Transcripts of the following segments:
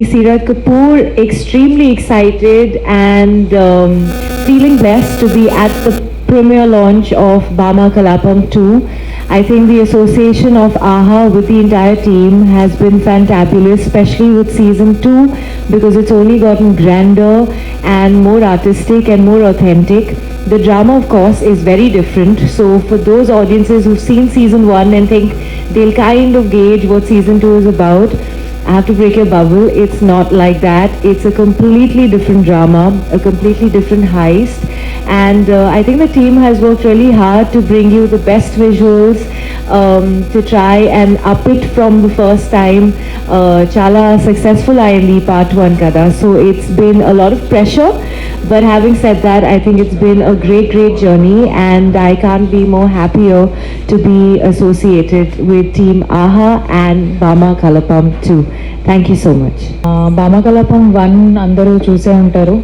Sirat Kapoor extremely excited and um, feeling blessed to be at the premiere launch of Bama Kalapam 2. I think the association of AHA with the entire team has been fantabulous, especially with season 2 because it's only gotten grander and more artistic and more authentic. The drama, of course, is very different. So, for those audiences who've seen season 1 and think they'll kind of gauge what season 2 is about, Have to break your bubble. It's not like that. It's a completely different drama, a completely different heist. And uh, I think the team has worked really hard to bring you the best visuals, um, to try and up it from the first time. Uh, Chala successful IND part one kada. So it's been a lot of pressure. But having said that, I think it's been a great, great journey, and I can't be more happier to be associated with Team AHA and Bama Kalapam too. Thank you so much. Bhamakalapam one అందరూ చూసే ఉంటారు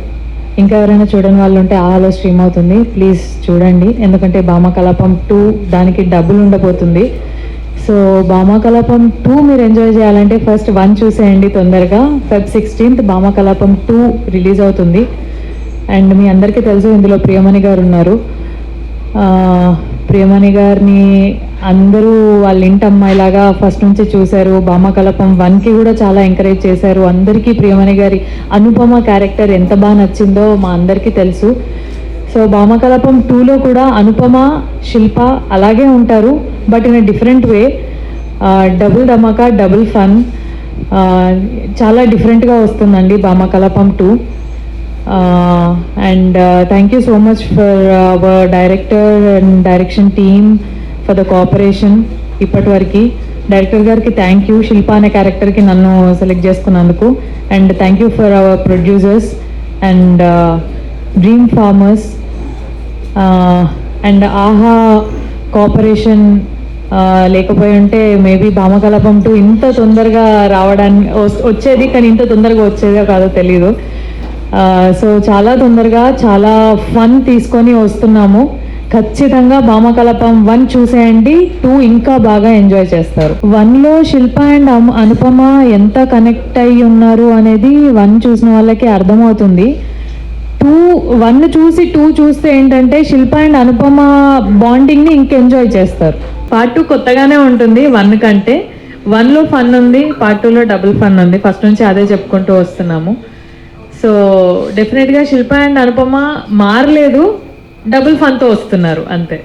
ఇంకా ఎవరైనా చూడని వాళ్ళు ఉంటే ఆలో stream అవుతుంది ప్లీజ్ చూడండి ఎందుకంటే బామకలపం టూ దానికి డబ్బులు ఉండబోతుంది సో బామకలపం టూ మీరు ఎంజాయ్ చేయాలంటే ఫస్ట్ వన్ చూసేయండి తొందరగా Feb sixteenth Bhamakalapam two release అవుతుంది అండ్ మీ అందరికీ తెలుసు ఇందులో ప్రియమణి గారు ఉన్నారు. ప్రియమణి గారిని అందరూ వాళ్ళ ఇంటి అమ్మాయిలాగా ఫస్ట్ నుంచి చూశారు. భామకలపం వన్కి కూడా చాలా ఎంకరేజ్ చేశారు. అందరికీ ప్రియమణి గారి అనుపమ క్యారెక్టర్ ఎంత బాగా నచ్చిందో మా అందరికీ తెలుసు. సో భామకలపం టూలో కూడా అనుపమ శిల్ప అలాగే ఉంటారు but in a different way. Double dhamaka double fun. చాలా డిఫరెంట్గా వస్తుందండి Bhamakalapam two and thank you so much for our director and direction team for the cooperation ఇప్పటి వరకు డైరెక్టర్ గారికి థ్యాంక్ యూ శిల్ప అనే క్యారెక్టర్కి నన్ను సెలెక్ట్ చేసుకున్నందుకు. And thank you for our producers and Dream Farmers and Aha cooperation uh, లేకపోయి ఉంటే maybe భామకలపం two ఇంత తొందరగా రావడానికి వస్- వచ్చేది కానీ ఇంత తొందరగా వచ్చేదో కాదో తెలీదు. సో చాలా తొందరగా చాలా ఫన్ తీసుకొని వస్తున్నాము. ఖచ్చితంగా భామకలపం వన్ చూసేయండి టూ ఇంకా బాగా ఎంజాయ్ చేస్తారు. వన్లో శిల్ప అండ్ అనుపమ ఎంత కనెక్ట్ అయి ఉన్నారు అనేది వన్ చూసిన వాళ్ళకి అర్థమవుతుంది. టూ వన్ చూసి టూ చూస్తే ఏంటంటే శిల్ప అండ్ అనుపమ బాండింగ్ని ఇంకా ఎంజాయ్ చేస్తారు. పార్ట్ టూ కొత్తగానే ఉంటుంది వన్ కంటే. వన్లో ఫన్ ఉంది పార్ట్ టూలో డబుల్ ఫన్ ఉంది. ఫస్ట్ నుంచి అదే చెప్పుకుంటూ వస్తున్నాము. సో డెఫినెట్గా శిల్ప అండ్ అనుపమ మారలేదు. డబుల్ ఫన్తో వస్తున్నారు అంతే.